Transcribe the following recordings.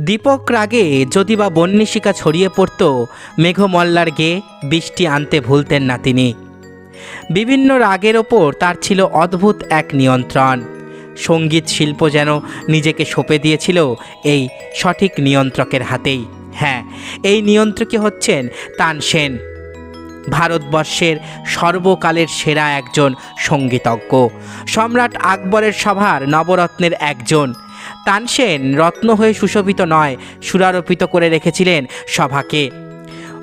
দীপক রাগে যদি বা বন্যিশিকা ছড়িয়ে পড়ত, মেঘমল্লার গেয়ে বৃষ্টি আনতে ভুলতেন না তিনি। বিভিন্ন রাগের ওপর তার ছিল অদ্ভুত এক নিয়ন্ত্রণ। সংগীত শিল্প যেন নিজেকে সঁপে দিয়েছিল এই সঠিক নিয়ন্ত্রকের হাতেই। হ্যাঁ এই নিয়ন্ত্রকই হচ্ছেন তানসেন ভারতবর্ষের সর্বকালের সেরা একজন সঙ্গীতজ্ঞ। সম্রাট আকবরের সভার নবরত্নের একজন। তানসেন রত্ন হয়ে সুশোভিত নয়, সুরারোপিত করে রেখেছিলেন সভাকে।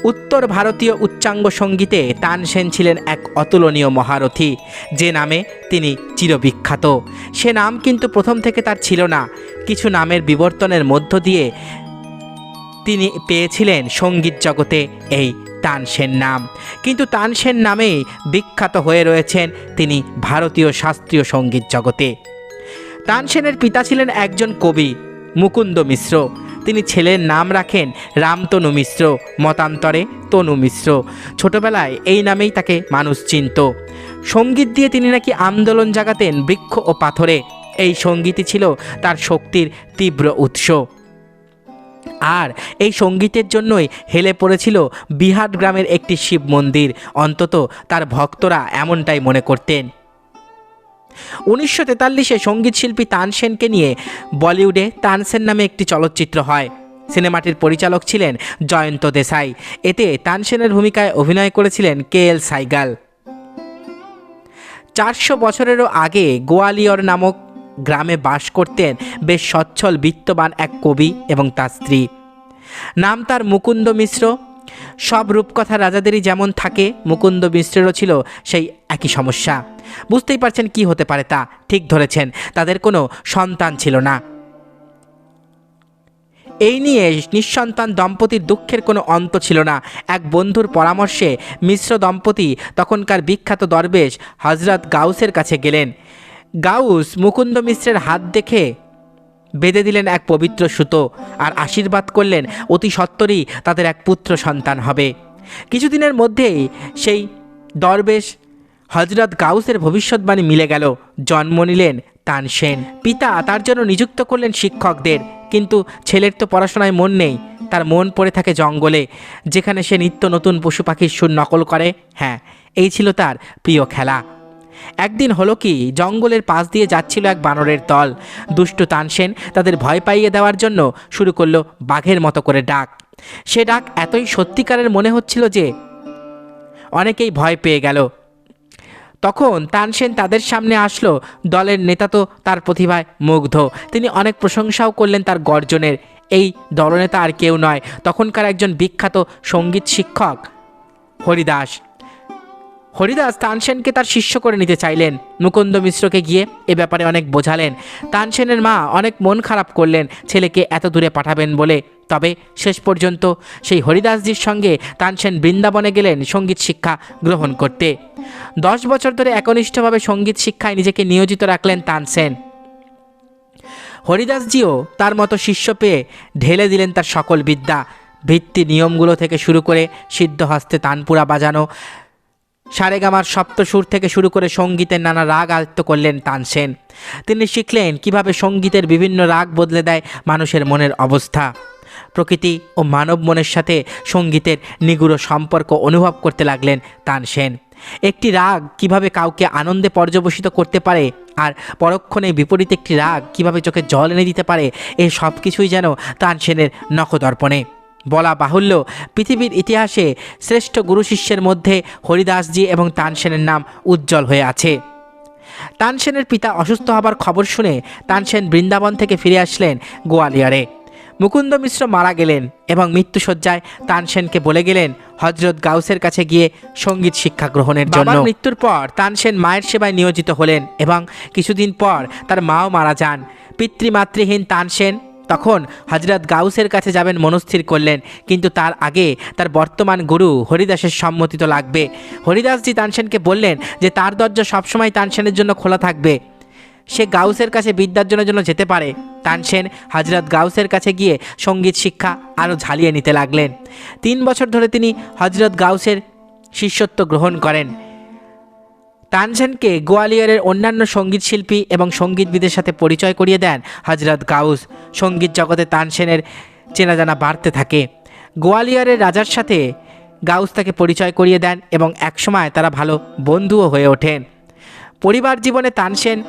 উত্তর ভারতীয় উচ্চাঙ্গ সঙ্গীতে তানসেন ছিলেন এক অতুলনীয় মহারথী। যে নামে তিনি চিরবিখ্যাত। সে নাম কিন্তু প্রথম থেকে তার ছিল না। কিছু নামের বিবর্তনের মধ্য দিয়ে তিনি পেয়েছিলেন সংগীত জগতে এই তানসেন নাম। কিন্তু তানসেন নামেই বিখ্যাত হয়ে রয়েছেন তিনি ভারতীয় শাস্ত্রীয় সংগীত জগতে। তানসেনের পিতা ছিলেন একজন কবি, মুকুন্দ মিশ্র। তিনি ছেলের নাম রাখেন রামতনু মিশ্র, মতান্তরে তনু মিশ্র। ছোটবেলায় এই নামেই তাকে মানুষ চিনত। সংগীত দিয়ে তিনি নাকি আন্দোলন জাগাতেন বৃক্ষ ও পাথরে। এই সঙ্গীতই ছিল তার শক্তির তীব্র উৎস। আর এই সঙ্গীতের জন্যই হেলে পড়েছিল বিহাট গ্রামের একটি শিব মন্দির। অন্তত তার ভক্তরা এমনটাই মনে করতেন। উনিশশো তেতাল্লিশে সংগীত শিল্পী তানসেনকে নিয়ে বলিউডে তানসেন নামে একটি চলচ্চিত্র হয়। সিনেমাটির পরিচালক ছিলেন জয়ন্ত দেসাই এতে তানসেনের ভূমিকায় অভিনয় করেছিলেন কে এল সাইগাল। চারশো বছরেরও আগে গোয়ালিয়র নামক গ্রামে বাস করতেন বেশ সচ্ছল বিত্তবান এক কবি এবং তার স্ত্রী। নাম তার মুকুন্দ মিশ্র। সব রূপকথা রাজাদেরই যেমন থাকে, মুকুন্দ মিশ্রেরও ছিল সেই একই সমস্যা। বুঝতেই পারছেন কি হতে পারে তা, ঠিক ধরেছেন, তাদের কোনো সন্তান ছিল না। এই নিয়ে নিঃসন্তান দম্পতির দুঃখের কোনো অন্ত ছিল না। এক বন্ধুর পরামর্শে মিশ্র দম্পতি তখনকার বিখ্যাত দরবেশ হজরত গাউসের কাছে গেলেন। গাউস মুকুন্দ মিশ্রের হাত দেখে বেঁধে দিলেন এক পবিত্র সুতো আর আশীর্বাদ করলেন অতি সত্বরই তাদের এক পুত্র সন্তান হবে। কিছুদিনের মধ্যেই সেই দরবেশ হজরত গাউসের ভবিষ্যৎবাণী মিলে গেল, জন্ম নিলেন তানসেন পিতা তার জন্য নিযুক্ত করলেন শিক্ষকদের, কিন্তু ছেলের তো পড়াশোনায় মন নেই, তার মন পড়ে থাকে জঙ্গলে, যেখানে সে নিত্য নতুন পশু পাখির সুর নকল করে। হ্যাঁ এই ছিল তার প্রিয় খেলা। একদিন হলো কি, জঙ্গলের পাশ দিয়ে যাচ্ছিল এক বানরের দল। দুষ্টু তানসেন তাদের ভয় পাইয়ে দেওয়ার জন্য শুরু করল বাঘের মতো করে ডাক। সে ডাক এতই সত্যিকারের মনে হচ্ছিল যে অনেকেই ভয় পেয়ে গেল। তখন তানসেন তাদের সামনে আসলো। দলের নেতা তো তার প্রতিভায় মুগ্ধ। তিনি অনেক প্রশংসাও করলেন তার গর্জনের। এই দলনেতা আর কেউ নয়। তখনকার একজন বিখ্যাত সংগীত শিক্ষক হরিদাস। হরিদাস তানসেনকে তার শিষ্য করে নিতে চাইলেন। মুকুন্দ মিশ্রকে গিয়ে এ ব্যাপারে অনেক বোঝালেন। তানসেনের মা অনেক মন খারাপ করলেন, ছেলেকে এত দূরে পাঠাবেন বলে। তবে শেষ পর্যন্ত সেই হরিদাসজির সঙ্গে তানসেন বৃন্দাবনে গেলেন সংগীত শিক্ষা গ্রহণ করতে। দশ বছর ধরে একনিষ্ঠভাবে সংগীত শিক্ষায় নিজেকে নিয়োজিত রাখলেন তানসেন। হরিদাসজিও তার মতো শিষ্য পেয়ে ঢেলে দিলেন তার সকল বিদ্যা। ভিত্তি নিয়মগুলো থেকে শুরু করে সিদ্ধ হস্তে তানপুরা বাজানো সারেগামার সপ্তসুর থেকে শুরু করে সঙ্গীতের নানা রাগ আয়ত্ত করলেন তানসেন তিনি শিখলেন কীভাবে সঙ্গীতের বিভিন্ন রাগ বদলে দেয় মানুষের মনের অবস্থা। প্রকৃতি ও মানব মনের সাথে সঙ্গীতের নিগুড় সম্পর্ক অনুভব করতে লাগলেন তানসেন একটি রাগ কীভাবে কাউকে আনন্দে পর্যবসিত করতে পারে আর পরক্ষণে বিপরীত একটি রাগ কীভাবে চোখে জল এনে দিতে পারে এই সব কিছুই যেন তানসেনের নখদর্পণে। বলা বাহুল্য পৃথিবীর ইতিহাসে শ্রেষ্ঠ গুরু শিষ্যের মধ্যে হরিদাসজি এবং তানসেনের নাম উজ্জ্বল হয়ে আছে। তানসেনের পিতা অসুস্থ হবার খবর শুনে তানসেন বৃন্দাবন থেকে ফিরে আসলেন গোয়ালিয়রে। মুকুন্দ মিশ্র মারা গেলেন এবং মৃত্যুসজ্জায় তানসেনকে বলে গেলেন হজরত গাউসের কাছে গিয়ে সংগীত শিক্ষা গ্রহণের জন্য। মৃত্যুর পর তানসেন মায়ের সেবায় নিয়োজিত হলেন এবং কিছুদিন পর তার মাও মারা যান। পিতৃমাতৃহীন তানসেন তখন হজরত গাউসের কাছে যাবেন মনস্থির করলেন। কিন্তু তার আগে তার বর্তমান গুরু হরিদাসের সম্মতি তো লাগবে। হরিদাসজি তানসেনকে বললেন যে, তার দরজা সবসময় তানসেনের জন্য খোলা থাকবে। সে গাউসের কাছে বিদ্যার্জনের জন্য যেতে পারে। তানসেন হজরত গাউসের কাছে গিয়ে সংগীত শিক্ষা আরও ঝালিয়ে নিতে লাগলেন। তিন বছর ধরে তিনি হজরত গাউসের শিষ্যত্ব গ্রহণ করেন। তানসেনকে গোয়ালিয়রের অন্যান্য সংগীত শিল্পী এবং সঙ্গীতবিদের সাথে পরিচয় করিয়ে দেন হজরত গাউস। সংগীত জগতে তানসেনের চেনা জানা বাড়তে থাকে। গোয়ালিয়রের রাজার সাথে গাউস তাকে পরিচয় করিয়ে দেন এবং একসময় তারা ভালো বন্ধুও হয়ে ওঠেন। পরিবার জীবনে তানসেন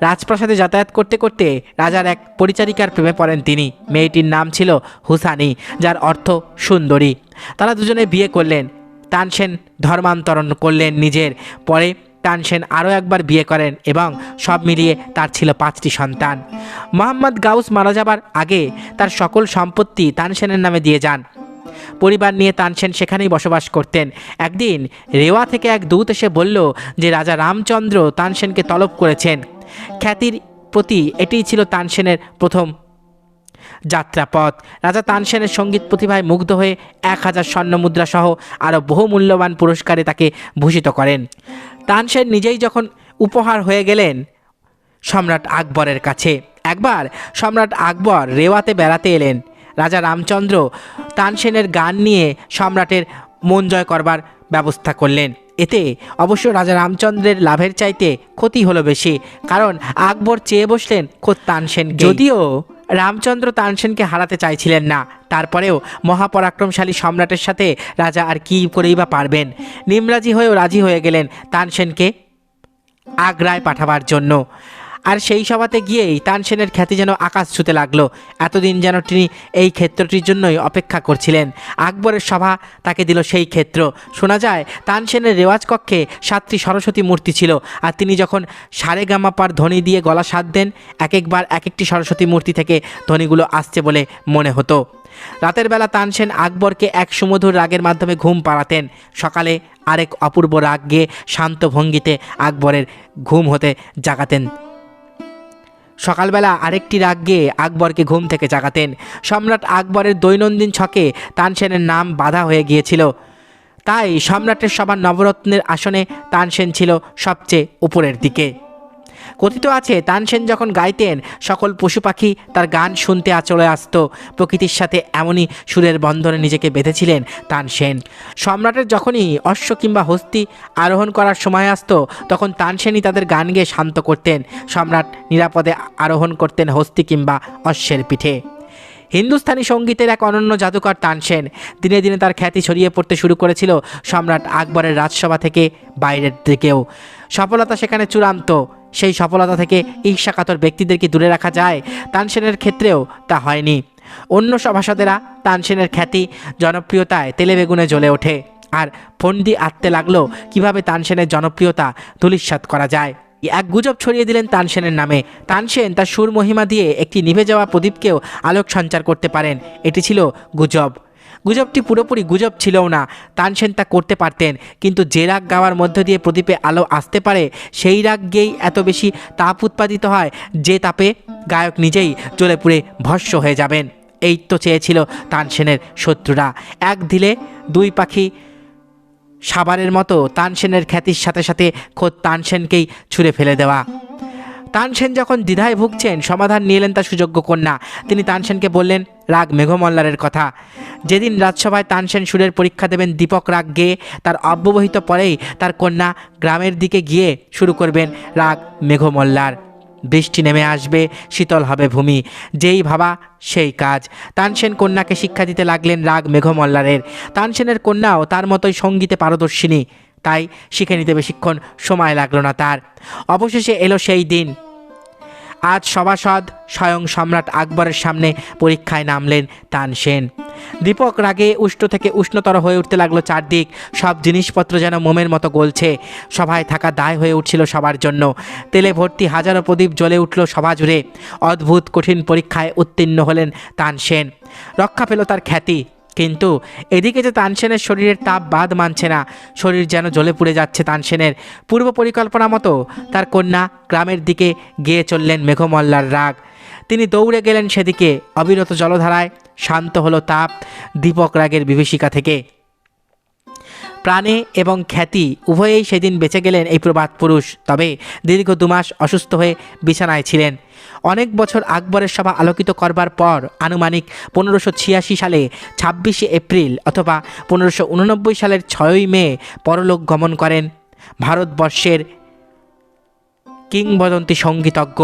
রাজপ্রাসাদে যাতায়াত করতে করতে রাজার এক পরিচারিকার প্রেমে পড়েন তিনি। মেয়েটির নাম ছিল হুসানি, যার অর্থ সুন্দরী। তারা দুজনে বিয়ে করলেন। তানসেন ধর্মান্তরণ করলেন নিজের। পরে তানসেন আরও একবার বিয়ে করেন এবং সব মিলিয়ে তার ছিল পাঁচটি সন্তান। মোহাম্মদ গাউস মারা যাবার আগে তার সকল সম্পত্তি তানসেনের নামে দিয়ে যান। পরিবার নিয়ে তানসেন সেখানেই বসবাস করতেন। একদিন রেওয়া থেকে এক দূত এসে বলল যে রাজা রামচন্দ্র তানসেনকে তলব করেছেন। খ্যাতির প্রতি এটিই ছিল তানসেনের প্রথম যাত্রাপথ। রাজা তানসেনের সংগীত প্রতিভায় মুগ্ধ হয়ে এক হাজার স্বর্ণমুদ্রা সহ আরও বহু মূল্যবান পুরস্কারে তাকে ভূষিত করেন। তানসেন নিজেই যখন উপহার হয়ে গেলেন সম্রাট আকবরের কাছে। একবার সম্রাট আকবর রেওয়াতে বেড়াতে এলেন। রাজা রামচন্দ্র তানসেনের গান নিয়ে সম্রাটের মন জয় করবার ব্যবস্থা করলেন। এতে অবশ্য রাজা রামচন্দ্রের লাভের চাইতে ক্ষতি হলো বেশি, কারণ আকবর চেয়ে বসলেন খোদ তানসেন যদিও রামচন্দ্র তানসেনকে হারাতে চাইছিলেন না। তারপরেও মহাপরাক্রমশালী সম্রাটের সাথে রাজা আর কী করেই বা পারবেন? নিমরাজি হয়েও রাজি হয়ে গেলেন তানসেনকে আগ্রায় পাঠাবার জন্য। আর সেই সভাতে গিয়েই তানসেনের খ্যাতি যেন আকাশ ছুতে লাগল। এতদিন যেন তিনি এই ক্ষেত্রটির জন্যই অপেক্ষা করছিলেন। আকবরের সভা তাকে দিল সেই ক্ষেত্র। শোনা যায় তানসেনের রেওয়াজ কক্ষে সাতটি সরস্বতী মূর্তি ছিল আর তিনি যখন সারে গামাপার ধ্বনি দিয়ে গলা সাধ দেন এক একবার এক একটি সরস্বতী মূর্তি থেকে ধ্বনিগুলো আসছে বলে মনে হতো। রাতের বেলা তানসেন আকবরকে এক সুমধুর রাগের মাধ্যমে ঘুম পাড়াতেন। সকালে আরেক অপূর্ব রাগ গিয়ে শান্ত ভঙ্গিতে আকবরের ঘুম হতে জাগাতেন। সকালবেলা আরেকটি রাগ গিয়ে আকবরকে ঘুম থেকে জাগাতেন। সম্রাট আকবরের দৈনন্দিন ছকে তানসেনের নাম বাধা হয়ে গিয়েছিল। তাই সম্রাটের সবার নবরত্নের আসনে তানসেন ছিল সবচেয়ে উপরের দিকে। কথিত আছে তানসেন যখন গাইতেন, সকল পশু পাখি তার গান শুনতে চলে আসত। প্রকৃতির সাথে এমনই সুরের বন্ধনে নিজেকে বেঁধেছিলেন তানসেন সম্রাটের যখনই অশ্ব কিংবা হস্তি আরোহণ করার সময় আসতো, তখন তানসেনই তাদের গান গেয়ে শান্ত করতেন। সম্রাট নিরাপদে আরোহণ করতেন হস্তি কিংবা অশ্বের পিঠে। হিন্দুস্তানি সঙ্গীতের এক অনন্য জাদুকর তানসেন দিনে দিনে তার খ্যাতি ছড়িয়ে পড়তে শুরু করেছিল সম্রাট আকবরের রাজসভা থেকে বাইরের দিকেও। সফলতা সেখানে চূড়ান্ত। সেই সফলতা থেকে ঈর্ষাকাতর ব্যক্তিদেরকে দূরে রাখা যায়। তানসেনের ক্ষেত্রেও তা হয়নি। অন্য সভাসদেরা তানসেনের খ্যাতি, জনপ্রিয়তায় তেলে বেগুনে জ্বলে ওঠে। আর ফন্দি আঁটতে লাগল কীভাবে তানসেনের জনপ্রিয়তা ধূলিসাৎ করা যায়? এক গুজব ছড়িয়ে দিলেন তানসেনের নামে। তানসেন তার সুর মহিমা দিয়ে একটি নিভে যাওয়া প্রদীপকেও আলোক সঞ্চার করতে পারেন। এটি ছিল গুজব। গুজবটি পুরোপুরি গুজব ছিলও না। তানসেন তা করতে পারতেন, কিন্তু যে রাগ গাওয়ার মধ্য দিয়ে প্রদীপে আলো আসতে পারে, সেই রাগ গিয়েই এত বেশি তাপ উৎপাদিত হয় যে তাপে গায়ক নিজেই জ্বলে পুড়ে ভস্য হয়ে যাবেন। এই তো চেয়েছিল তানসেনের শত্রুরা। এক দিলে দুই পাখি সাবারের মতো তানসেনের খ্যাতির সাথে সাথে খোদ তানসেনকেই ছুঁড়ে ফেলে দেওয়া। তানসেন যখন দ্বিধায় ভুগছেন, সমাধান নিয়ে এলেন তার সুযোগ্য কন্যা। তিনি তানসেনকে বললেন, রাগ মেঘমল্লারের কথা। যেদিন রাজসভায় তানসেন সুরের পরীক্ষা দেবেন, দীপক রাগ গেয়ে তার অব্যবহিত পরেই তার কন্যা গ্রামের দিকে গিয়ে শুরু করবেন রাগ মেঘমল্লার। বৃষ্টি নেমে আসবে, শীতল হবে ভূমি। যেই ভাবা, সেই কাজ। তানসেন কন্যাকে শিক্ষা দিতে লাগলেন রাগ মেঘমল্লারের। তানসেনের কন্যাও তার মতোই সঙ্গীতে পারদর্শিনী। তাই শিখে নিতে বেশিক্ষণ সময় লাগল না তার। অবশেষে এলো সেই দিন। আজ সভাসদ স্বয়ং সম্রাট আকবরের সামনে পরীক্ষায় নামলেন তানসেন দীপক রাগে উষ্ণ থেকে উষ্ণতর হয়ে উঠতে লাগল চারদিক। সব জিনিসপত্র যেন মোমের মতো গলছে। সভায় থাকা দায় হয়ে উঠছিল সবার জন্য। তেলে ভর্তি হাজারো প্রদীপ জ্বলে উঠল সভা জুড়ে। অদ্ভুত কঠিন পরীক্ষায় উত্তীর্ণ হলেন তানসেন রক্ষা পেল তার খ্যাতি। কিন্তু এদিকে যে তানসেনের শরীরের তাপ বাদ মানছে না, শরীর যেন জ্বলে পুড়ে যাচ্ছে তানসেনের। পূর্ব পরিকল্পনা মতো তার কন্যা গ্রামের দিকে গিয়ে চললেন মেঘমল্লার রাগ। তিনি দৌড়ে গেলেন সেদিকে, অবিরত জলধারায়, শান্ত হলো তাপ, দীপক রাগের বিভীষিকা থেকে। প্রাণে এবং খ্যাতি উভয়েই সেদিন বেঁচে গেলেন এই প্রবাদ পুরুষ। তবে দীর্ঘ দুমাস অসুস্থ হয়ে বিছানায় ছিলেন। অনেক বছর আকবরের সভা আলোকিত করবার পর আনুমানিক পনেরোশো ছিয়াশি সালে ছাব্বিশে এপ্রিল অথবা পনেরোশো উননব্বই সালের ছয়ই মে পরলোক গমন করেন ভারতবর্ষের কিংবদন্তি সঙ্গীতজ্ঞ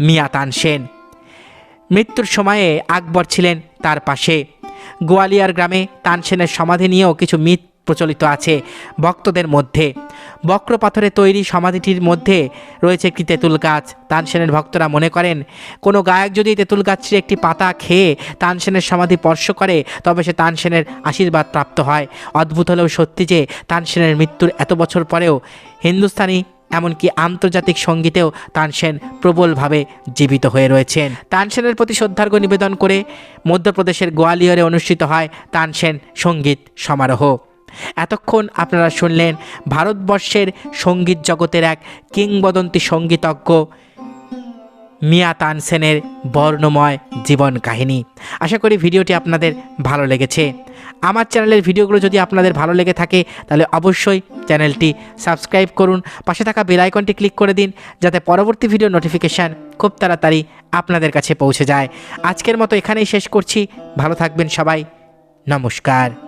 মিয়া তানসেন মৃত্যুর সময়ে আকবর ছিলেন তার পাশে। গোয়ালিয়ার গ্রামে তানসেনের সমাধি নিয়েও কিছু মিথ প্রচলিত আছে ভক্তদের মধ্যে। বক্র পাথরে তৈরি সমাধিটির মধ্যে রয়েছে একটি তেঁতুল গাছ। তানসেনের ভক্তরা মনে করেন, কোনো গায়ক যদি তেঁতুল গাছটির একটি পাতা খেয়ে তানসেনের সমাধি স্পর্শ করে, তবে সে তানসেনের আশীর্বাদ প্রাপ্ত হয়। অদ্ভুত হলেও সত্যি যে, তানসেনের মৃত্যুর এত বছর পরেও হিন্দুস্তানি, এমনকি আন্তর্জাতিক সঙ্গীতেও তানসেন প্রবলভাবে জীবিত হয়ে রয়েছেন। তানসেনের প্রতি শ্রদ্ধার্ঘ্য নিবেদন করে মধ্যপ্রদেশের গোয়ালিয়রে অনুষ্ঠিত হয় তানসেন সংগীত সমারোহ। এতক্ষণ আপনারা শুনলেন ভারতবর্ষের সংগীত জগতের এক কিংবদন্তি সঙ্গীতজ্ঞ মিয়া তানসেনের বর্ণময় জীবন কাহিনী। আশা করি ভিডিওটি আপনাদের ভালো লেগেছে। আমার চ্যানেলের ভিডিওগুলো যদি আপনাদের ভালো লেগে থাকে, তাহলে অবশ্যই চ্যানেলটি সাবস্ক্রাইব করুন। পাশে থাকা বেল আইকনটি ক্লিক করে দিন, যাতে পরবর্তী ভিডিও নোটিফিকেশান খুব তাড়াতাড়ি আপনাদের কাছে পৌঁছে যায়। আজকের মতো এখানেই শেষ করছি। ভালো থাকবেন সবাই। নমস্কার।